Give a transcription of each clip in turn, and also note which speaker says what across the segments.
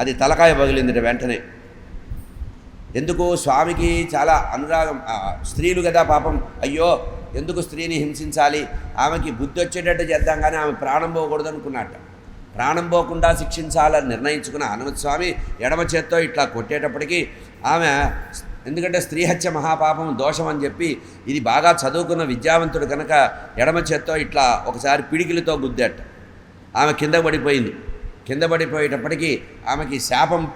Speaker 1: అది తలకాయ పగిలింది వెంటనే. ఎందుకు? స్వామికి చాలా అనురాగం. స్త్రీలు కదా పాపం. అయ్యో ఎందుకు స్త్రీని హింసించాలి? ఆమెకి బుద్ధి వచ్చేటట్టు చేద్దాం కానీ ఆమె ప్రాణం పోకూడదు అనుకున్నట్ట ప్రాణం పోకుండా శిక్షించాలని నిర్ణయించుకున్న హనుమత్ స్వామి ఎడమ చేత్తో ఇట్లా కొట్టేటప్పటికీ ఆమె ఎందుకంటే స్త్రీ హత్య మహాపాపం దోషం అని చెప్పి ఇది బాగా చదువుకున్న విద్యావంతుడు కనుక ఎడమ చేత్తో ఇట్లా ఒకసారి పిడికిలతో గుద్దేట. ఆమె కింద పడిపోయింది. కింద పడిపోయేటప్పటికీ ఆమెకి శాపం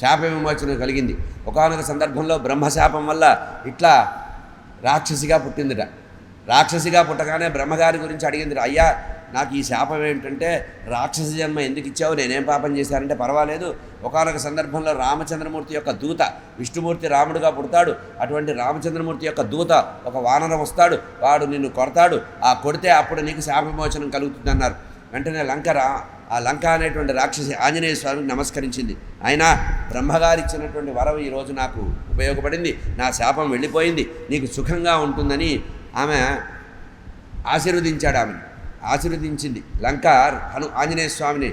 Speaker 1: శాప విమోచన కలిగింది. ఒకానొక సందర్భంలో బ్రహ్మశాపం వల్ల ఇట్లా రాక్షసిగా పుట్టిందిట. రాక్షసిగా పుట్టగానే బ్రహ్మగారి గురించి అడిగింది అయ్యా నాకు ఈ శాపం ఏంటంటే రాక్షస జన్మ ఎందుకు ఇచ్చావు? నేనేం పాపం చేశానంటే పర్వాలేదు. ఒకానొక సందర్భంలో రామచంద్రమూర్తి యొక్క దూత విష్ణుమూర్తి రాముడుగా పుడతాడు. అటువంటి రామచంద్రమూర్తి యొక్క దూత ఒక వానరం వస్తాడు. వాడు నిన్ను కొడతాడు. ఆ కొడితే అప్పుడు నీకు శాప విమోచనం కలుగుతుంది అన్నారు వెంటనే లంక రా ఆ లంక అనేటువంటి రాక్షసి ఆంజనేయ స్వామికి నమస్కరించింది. ఆయన బ్రహ్మగారు ఇచ్చినటువంటి వరం ఈరోజు నాకు ఉపయోగపడింది. నా శాపం వెళ్ళిపోయింది. నీకు సుఖంగా ఉంటుందని ఆమె ఆశీర్వదించాడు ఆమెను. ఆశీర్వదించింది. లంక హను ఆంజనేయ స్వామిని.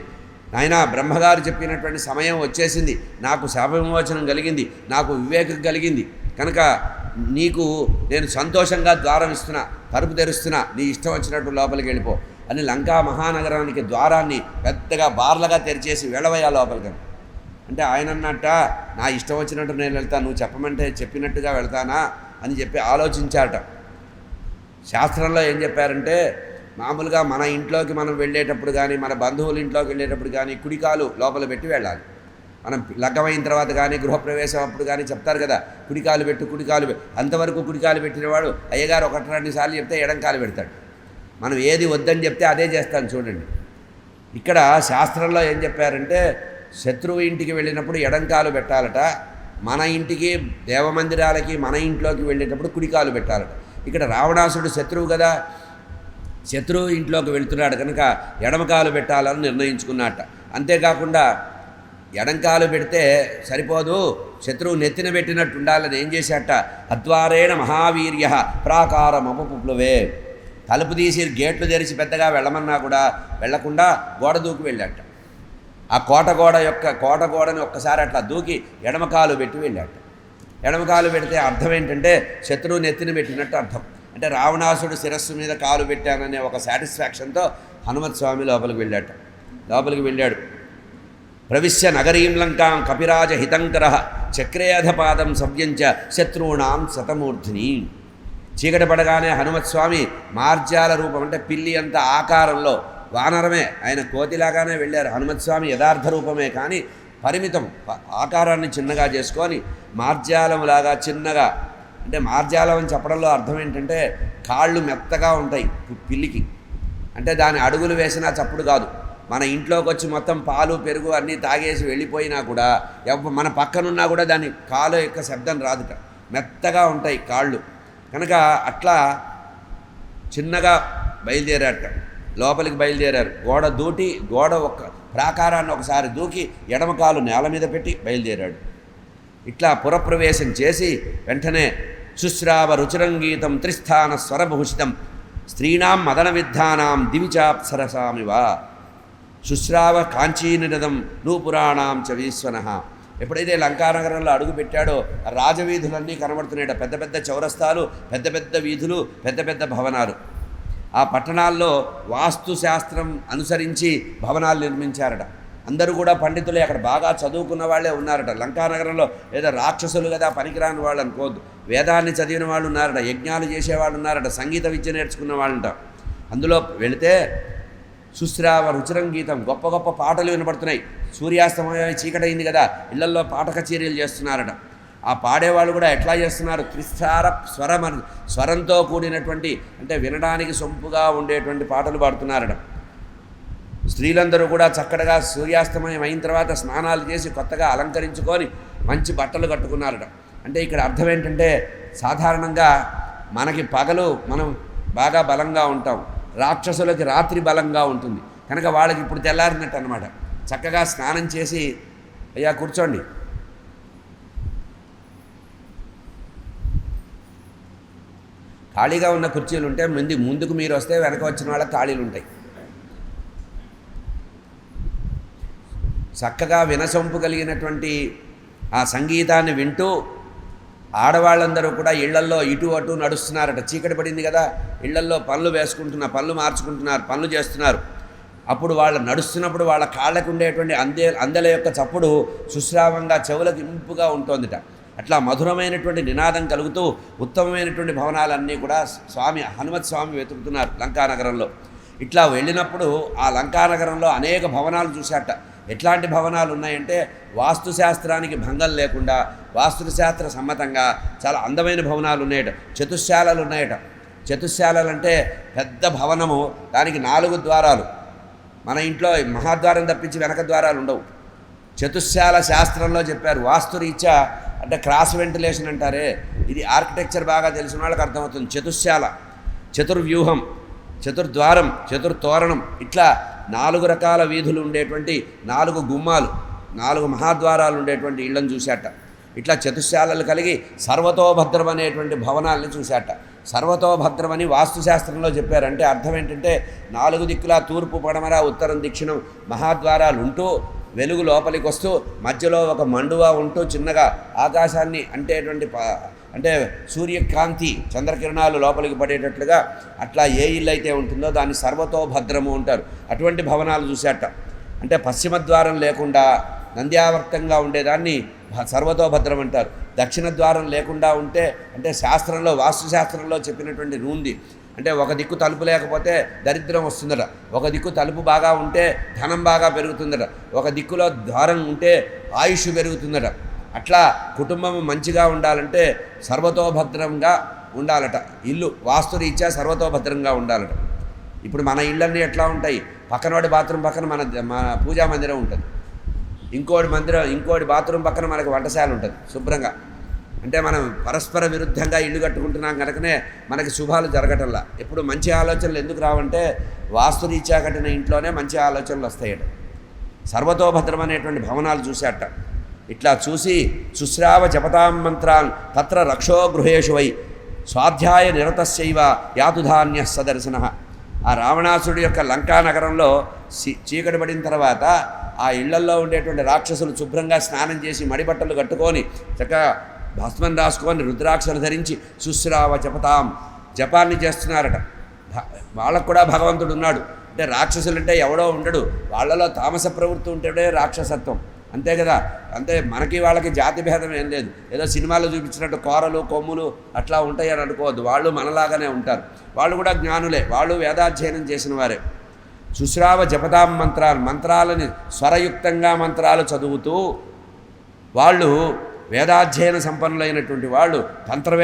Speaker 1: నాయన బ్రహ్మగారు చెప్పినటువంటి సమయం వచ్చేసింది. నాకు శాప విమోచనం కలిగింది. నాకు వివేకం కలిగింది. కనుక నీకు నేను సంతోషంగా ద్వారం ఇస్తున్నా తలుపు తెరుస్తున్నా నీ ఇష్టం వచ్చినట్టు లోపలికి వెళ్ళిపో. అని లంకా మహానగరానికి ద్వారాన్ని పెద్దగా బార్లగా తెరిచేసి వెళ్ళవయ్యా లోపలికి. అంటే ఆయన అన్నట్ట నా ఇష్టం వచ్చినట్టు నేను వెళ్తాను నువ్వు చెప్పమంటే చెప్పినట్టుగా వెళ్తానా? అని చెప్పి ఆలోచించాట. శాస్త్రంలో ఏం చెప్పారంటే మామూలుగా మన ఇంట్లోకి మనం వెళ్ళేటప్పుడు కానీ మన బంధువుల ఇంట్లోకి వెళ్ళేటప్పుడు కానీ కుడికాలు లోపల పెట్టి వెళ్ళాలి. మనం లగ్గమైన తర్వాత కానీ గృహప్రవేశం అప్పుడు కానీ చెప్తారు కదా కుడికాలు పెట్టు కుడికాలు అంతవరకు కుడికాలు పెట్టినవాడు అయ్యగారు ఒకటి రెండు సార్లు చెప్తే ఎడంకాలు పెడతాడు. మనం ఏది వద్దని చెప్తే అదే చేస్తాను చూడండి. ఇక్కడ శాస్త్రంలో ఏం చెప్పారంటే శత్రువు ఇంటికి వెళ్ళినప్పుడు ఎడంకాలు పెట్టాలట మన ఇంటికి దేవమందిరాలకి మన ఇంట్లోకి వెళ్ళేటప్పుడు కుడికాలు పెట్టాలట. ఇక్కడ రావణాసుడు శత్రువు కదా శత్రువు ఇంట్లోకి వెళ్తున్నాడు కనుక ఎడమకాలు పెట్టాలని నిర్ణయించుకున్నట్ట అంతేకాకుండా ఎడంకాలు పెడితే సరిపోదు శత్రువు నెత్తిన పెట్టినట్టు ఉండాలని ఏం చేశాట? అద్వారేణ మహావీర్య ప్రాకారం ప్రాకారమపుప్లువే తలుపు తీసి గేట్లు తెరిచి పెద్దగా వెళ్ళమన్నా కూడా వెళ్ళకుండా గోడ దూకి వెళ్ళాట. ఆ కోట గోడ యొక్క కోట గోడని ఒక్కసారి అట్లా దూకి ఎడమకాలు పెట్టి వెళ్ళాట. ఎడమకాలు పెడితే అర్థం ఏంటంటే శత్రువు నెత్తిన పెట్టినట్టు అర్థం. అంటే రావణాసుడు శిరస్సు మీద కాలు పెట్టాననే ఒక సాటిస్ఫాక్షన్తో హనుమత్ స్వామి లోపలికి వెళ్ళాట. లోపలికి వెళ్ళాడు. ప్రవిశ్య నగరీం లంకాం కపిరాజ హితంకర చక్రేయధపాదం సవ్యంచ శత్రూణాం శతమూర్ధిని. చీకటి పడగానే హనుమత్స్వామి మార్జాల రూపం అంటే పిల్లి అంత ఆకారంలో వానరమే ఆయన కోతిలాగానే వెళ్ళారు. హనుమత్స్వామి యథార్థ రూపమే కానీ పరిమితం ఆకారాన్ని చిన్నగా చేసుకొని మార్జాలంలాగా చిన్నగా అంటే మార్జాలం అని చెప్పడంలో అర్థం ఏంటంటే కాళ్ళు మెత్తగా ఉంటాయి పిల్లికి. అంటే దాని అడుగులు వేసినా చప్పుడు కాదు. మన ఇంట్లోకి వచ్చి మొత్తం పాలు పెరుగు అన్నీ తాగేసి వెళ్ళిపోయినా కూడా ఎవ మన పక్కనున్నా కూడా దాని కాలు యొక్క శబ్దం రాదుట. మెత్తగా ఉంటాయి కాళ్ళు. కనుక అట్లా చిన్నగా బయలుదేరాట లోపలికి బయలుదేరారు. గోడ దూటి గోడ ఒక ప్రాకారాన్ని ఒకసారి దూకి ఎడమకాలు నేల మీద పెట్టి బయలుదేరాడు. ఇట్లా పురప్రవేశం చేసి వెంటనే శుశ్రావ రుచిరంగీతం త్రిస్థాన స్వరభూషితం స్త్రీణాం మదన విద్ధానాం దివిచాప్సరసామివ శుశ్రావ కాంచీనిరదం నూపురాణాం చ వీశ్వన. ఎప్పుడైతే లంకానగరంలో అడుగు పెట్టాడో రాజవీధులన్నీ కనబడుతున్నాయట. పెద్ద పెద్ద చౌరస్తాలు పెద్ద పెద్ద వీధులు పెద్ద పెద్ద భవనాలు. ఆ పట్టణాల్లో వాస్తు శాస్త్రం అనుసరించి భవనాలు నిర్మించారట. అందరూ కూడా పండితులే అక్కడ బాగా చదువుకున్న వాళ్ళే ఉన్నారట. లంకానగరంలో ఏదో రాక్షసులు కదా పనికిరాని వాళ్ళు అనుకోవద్దు. వేదాన్ని చదివిన వాళ్ళు ఉన్నారట యజ్ఞాలు చేసేవాళ్ళు ఉన్నారట సంగీత విద్య నేర్చుకున్న వాళ్ళంట. అందులో వెళితే సుశ్రావ రుచిరంగీతం గొప్ప గొప్ప పాటలు వినపడుతున్నాయి. సూర్యాస్తమయం చీకటైంది కదా ఇళ్ళల్లో పాట కచేరీలు చేస్తున్నారట. ఆ పాడేవాళ్ళు కూడా ఎట్లా చేస్తున్నారు? త్రిస్థార స్వరం స్వరంతో కూడినటువంటి అంటే వినడానికి సొంపుగా ఉండేటువంటి పాటలు పాడుతున్నారట. స్త్రీలందరూ కూడా చక్కగా సూర్యాస్తమయం అయిన తర్వాత స్నానాలు చేసి కొత్తగా అలంకరించుకొని మంచి బట్టలు కట్టుకున్నారట. అంటే ఇక్కడ అర్థం ఏంటంటే సాధారణంగా మనకి పగలు మనం బాగా బలంగా ఉంటాం. రాక్షసులకి రాత్రి బలంగా ఉంటుంది. కనుక వాళ్ళకి ఇప్పుడు తెల్లారినట్టు అనమాట చక్కగా స్నానం చేసి అయ్యా కూర్చోండి. ఖాళీగా ఉన్న కుర్చీలు ఉంటే ముందు ముందుకు మీరు వస్తే వెనక వచ్చిన వాళ్ళకి ఖాళీలు ఉంటాయి. చక్కగా వినసొంపు కలిగినటువంటి ఆ సంగీతాన్ని వింటూ ఆడవాళ్ళందరూ కూడా ఇళ్ళల్లో ఇటు అటు నడుస్తున్నారట. చీకటి పడింది కదా. ఇళ్ళల్లో పనులు వేసుకుంటున్నారు పనులు మార్చుకుంటున్నారు పనులు చేస్తున్నారు. అప్పుడు వాళ్ళు నడుస్తున్నప్పుడు వాళ్ళ కాళ్ళకు ఉండేటువంటి అందే అందెల యొక్క చప్పుడు సుశ్రావంగా చెవులకు ఇంపుగా ఉంటుందిట. అట్లా మధురమైనటువంటి నినాదం కలుగుతూ ఉత్తమమైనటువంటి భవనాలన్నీ కూడా స్వామి హనుమత్ స్వామి వెతుకుతున్నారు లంకానగరంలో ఇట్లా వెళ్ళినప్పుడు ఆ లంకానగరంలో అనేక భవనాలు చూశాట ఎట్లాంటి భవనాలు ఉన్నాయంటే వాస్తుశాస్త్రానికి భంగం లేకుండా వాస్తుశాస్త్ర సమ్మతంగా చాలా అందమైన భవనాలు ఉన్నాయట. చతుశాలలు ఉన్నాయట. చతుశాలలు అంటే పెద్ద భవనము దానికి నాలుగు ద్వారాలు. మన ఇంట్లో మహాద్వారం తప్పించి వెనక ద్వారాలు ఉండవు. చతుశాల శాస్త్రంలో చెప్పారు వాస్తురీత్యా అంటే క్రాస్ వెంటిలేషన్ అంటారే. ఇది ఆర్కిటెక్చర్ బాగా తెలిసిన వాళ్ళకి అర్థమవుతుంది. చతుశాల చతుర్వ్యూహం చతుర్ద్వారం చతుర్తోరణం ఇట్లా నాలుగు రకాల వీధులు ఉండేటువంటి నాలుగు గుమ్మాలు నాలుగు మహాద్వారాలు ఉండేటువంటి ఇళ్ళని చూశాట. ఇట్లా చతుశాలలు కలిగి సర్వతోభద్రం అనేటువంటి భవనాలను చూశాట. సర్వతోభద్రమని వాస్తుశాస్త్రంలో చెప్పారంటే అర్థం ఏంటంటే నాలుగు దిక్కులా తూర్పు పడమర ఉత్తరం దక్షిణం మహాద్వారాలు ఉంటూ వెలుగు లోపలికి వస్తూ మధ్యలో ఒక మండువా ఉంటూ చిన్నగా ఆకాశాన్ని అంటేటువంటి అంటే సూర్యకాంతి చంద్రకిరణాలు లోపలికి పడేటట్లుగా అట్లా ఏ ఇల్లు అయితే ఉంటుందో దాన్ని సర్వతోభద్రము అంటారు. అటువంటి భవనాలు చూసేట అంటే పశ్చిమ ద్వారం లేకుండా నంద్యావర్తంగా ఉండేదాన్ని సర్వతోభద్రం అంటారు. దక్షిణ ద్వారం లేకుండా ఉంటే అంటే శాస్త్రంలో వాస్తుశాస్త్రంలో చెప్పినటువంటి రూంది అంటే ఒక దిక్కు తలుపు లేకపోతే దరిద్రం వస్తుందట. ఒక దిక్కు తలుపు బాగా ఉంటే ధనం బాగా పెరుగుతుందట. ఒక దిక్కులో ద్వారం ఉంటే ఆయుష్ పెరుగుతుందట. అట్లా కుటుంబం మంచిగా ఉండాలంటే సర్వతోభద్రంగా ఉండాలట. ఇల్లు వాస్తురీత్యా సర్వతోభద్రంగా ఉండాలట. ఇప్పుడు మన ఇళ్ళన్నీ ఎట్లా ఉంటాయి? పక్కనవాడి బాత్రూమ్ పక్కన మన మన పూజా మందిరం ఉంటుంది. ఇంకోటి మందిరం ఇంకోటి బాత్రూమ్ పక్కన మనకి వంటశాల ఉంటుంది శుభ్రంగా. అంటే మనం పరస్పర విరుద్ధంగా ఇల్లు కట్టుకుంటున్నాం కనుకనే మనకి శుభాలు జరగటంలా. ఎప్పుడు మంచి ఆలోచనలు ఎందుకు రావంటే వాస్తురీత్యా కట్టిన ఇంట్లోనే మంచి ఆలోచనలు వస్తాయట. సర్వతోభద్రం అనేటువంటి భవనాలు చూశాట. ఇట్లా చూసి శుశ్రావ జపతాం మంత్రాన్ తత్ర రక్షో గృహేషు వై స్వాధ్యాయ నిరతశైవ యాతుధాన్య సదర్శన. ఆ రావణాసుడి యొక్క లంకా నగరంలో చీకటి పడిన తర్వాత ఆ ఇళ్ళల్లో ఉండేటువంటి రాక్షసులు శుభ్రంగా స్నానం చేసి మడిబట్టలు కట్టుకొని చక్కగా భస్మం రాసుకొని రుద్రాక్షలు ధరించి శుశ్రావ జపతాం. జపాన్ని చేస్తున్నారట. వాళ్ళకు కూడా భగవంతుడు ఉన్నాడు. అంటే రాక్షసులు అంటే ఎవడో ఉండడు. వాళ్ళలో తామస ప్రవృత్తి ఉంటేనే రాక్షసత్వం. అంతే కదా? అంతే మనకి వాళ్ళకి జాతి భేదం ఏం లేదు. ఏదో సినిమాలో చూపించినట్టు కోరలు కొమ్ములు అట్లా ఉంటాయని అనుకోవద్దు. వాళ్ళు మనలాగానే ఉంటారు. వాళ్ళు కూడా జ్ఞానులే. వాళ్ళు వేదాధ్యయనం చేసిన వారే. సుశ్రావ జపదాం మంత్రాలు మంత్రాలని స్వరయుక్తంగా మంత్రాలు చదువుతూ వాళ్ళు వేదాధ్యయన సంపన్నులైనటువంటి వాళ్ళు తంత్రవే